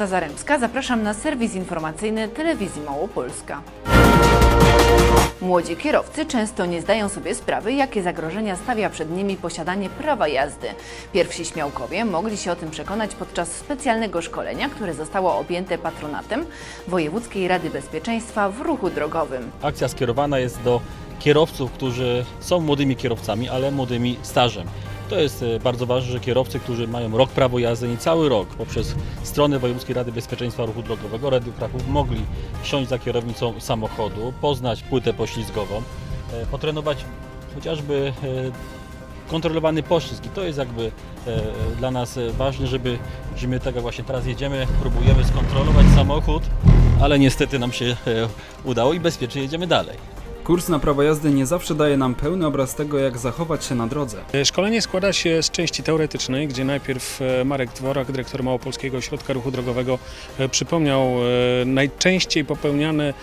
Marta Zaremska, zapraszam na serwis informacyjny Telewizji Małopolska. Młodzi kierowcy często nie zdają sobie sprawy, jakie zagrożenia stawia przed nimi posiadanie prawa jazdy. Pierwsi śmiałkowie mogli się o tym przekonać podczas specjalnego szkolenia, które zostało objęte patronatem Wojewódzkiej Rady Bezpieczeństwa w ruchu drogowym. Akcja skierowana jest do kierowców, którzy są młodymi kierowcami, ale młodymi stażem. To jest e, bardzo ważne, że kierowcy, którzy mają rok prawo jazdy, nie cały rok, poprzez stronę Wojewódzkiej Rady Bezpieczeństwa Ruchu Drogowego, Rady Kraków, mogli siąść za kierownicą samochodu, poznać płytę poślizgową, e, potrenować chociażby e, kontrolowany poślizg. I to jest jakby dla nas ważne, żeby, że my tak jak właśnie teraz jedziemy, próbujemy skontrolować samochód, ale niestety nam się udało i bezpiecznie jedziemy dalej. Kurs na prawo jazdy nie zawsze daje nam pełny obraz tego, jak zachować się na drodze. Szkolenie składa się z części teoretycznej, gdzie najpierw e, Marek Dworak, dyrektor Małopolskiego Ośrodka Ruchu Drogowego, e, przypomniał e, najczęściej popełniane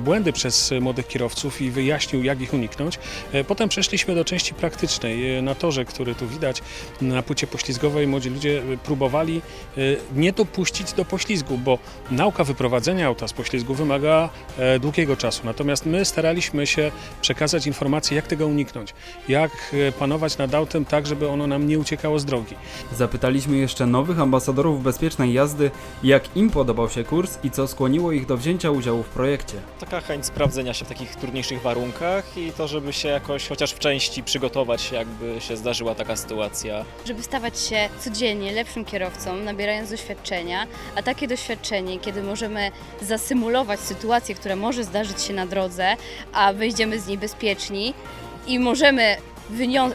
błędy przez młodych kierowców i wyjaśnił, jak ich uniknąć. E, Potem przeszliśmy do części praktycznej. E, Na torze, który tu widać, na płycie poślizgowej, młodzi ludzie e, próbowali e, nie dopuścić do poślizgu, bo nauka wyprowadzenia auta z poślizgu wymaga e, długiego czasu. Natomiast my staraliśmy się przekazać informacje, jak tego uniknąć, jak e, panować nad autem tak, żeby ono nam nie uciekało z drogi. Zapytaliśmy jeszcze nowych ambasadorów bezpiecznej jazdy, jak im podobał się kurs i co skłoniło ich do wzięcia udziału w projekcie. Taka chęć sprawdzenia się w takich trudniejszych warunkach i to, żeby się jakoś chociaż w części przygotować, jakby się zdarzyła taka sytuacja. żeby stawać się codziennie lepszym kierowcą, nabierając doświadczenia, a takie doświadczenie, kiedy możemy zasymulować sytuację, która może zdarzyć się na drodze, a wyjdziemy z niej bezpieczni i możemy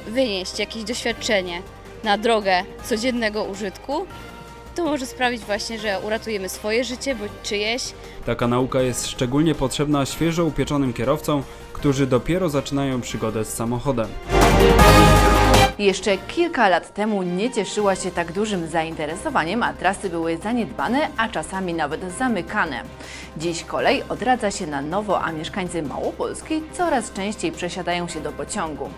wynieść jakieś doświadczenie na drogę codziennego użytku, to może sprawić właśnie, że uratujemy swoje życie bądź czyjeś, Taka nauka jest szczególnie potrzebna świeżo upieczonym kierowcom, którzy dopiero zaczynają przygodę z samochodem. Jeszcze kilka lat temu nie cieszyła się tak dużym zainteresowaniem, a trasy były zaniedbane, a czasami nawet zamykane. Dziś kolej odradza się na nowo, a mieszkańcy Małopolski coraz częściej przesiadają się do pociągu.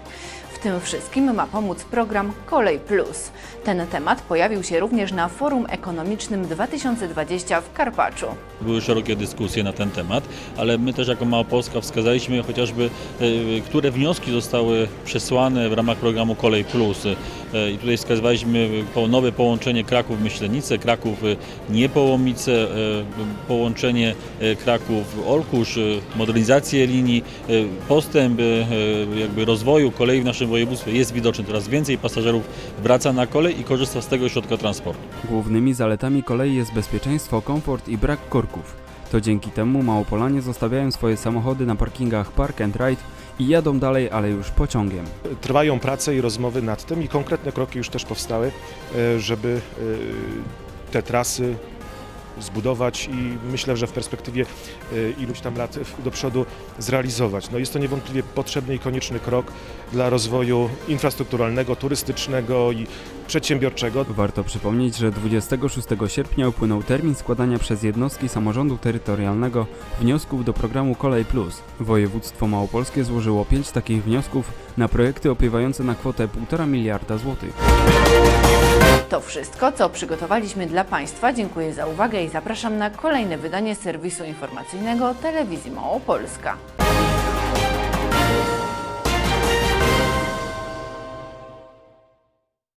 W tym wszystkim ma pomóc program Kolej Plus. Ten temat pojawił się również na Forum Ekonomicznym 2020 w Karpaczu. Były szerokie dyskusje na ten temat, ale my też jako Małopolska wskazaliśmy chociażby, e, które wnioski zostały przesłane w ramach programu Kolej Plus. E, I tutaj wskazywaliśmy nowe połączenie Kraków-Myślenice, Kraków-Niepołomice, e, połączenie e, Kraków-Olkusz, e, modernizację linii, postęp jakby rozwoju kolei w naszym województwie jest widoczny. Coraz więcej pasażerów wraca na kolej i korzysta z tego środka transportu. Głównymi zaletami kolei jest bezpieczeństwo, komfort i brak korków. To dzięki temu Małopolanie zostawiają swoje samochody na parkingach Park and Ride i jadą dalej, ale już pociągiem. Trwają prace i rozmowy nad tym i konkretne kroki już też powstały, e, żeby e, te trasy zbudować i myślę, że w perspektywie e, iluś tam lat do przodu zrealizować. No jest to niewątpliwie potrzebny i konieczny krok dla rozwoju infrastrukturalnego, turystycznego i przedsiębiorczego. Warto przypomnieć, że 26 sierpnia upłynął termin składania przez jednostki samorządu terytorialnego wniosków do programu Kolej Plus. Województwo małopolskie złożyło 5 takich wniosków na projekty opiewające na kwotę 1,5 miliarda złotych. To wszystko, co przygotowaliśmy dla Państwa. Dziękuję za uwagę i zapraszam na kolejne wydanie serwisu informacyjnego Telewizji Małopolska.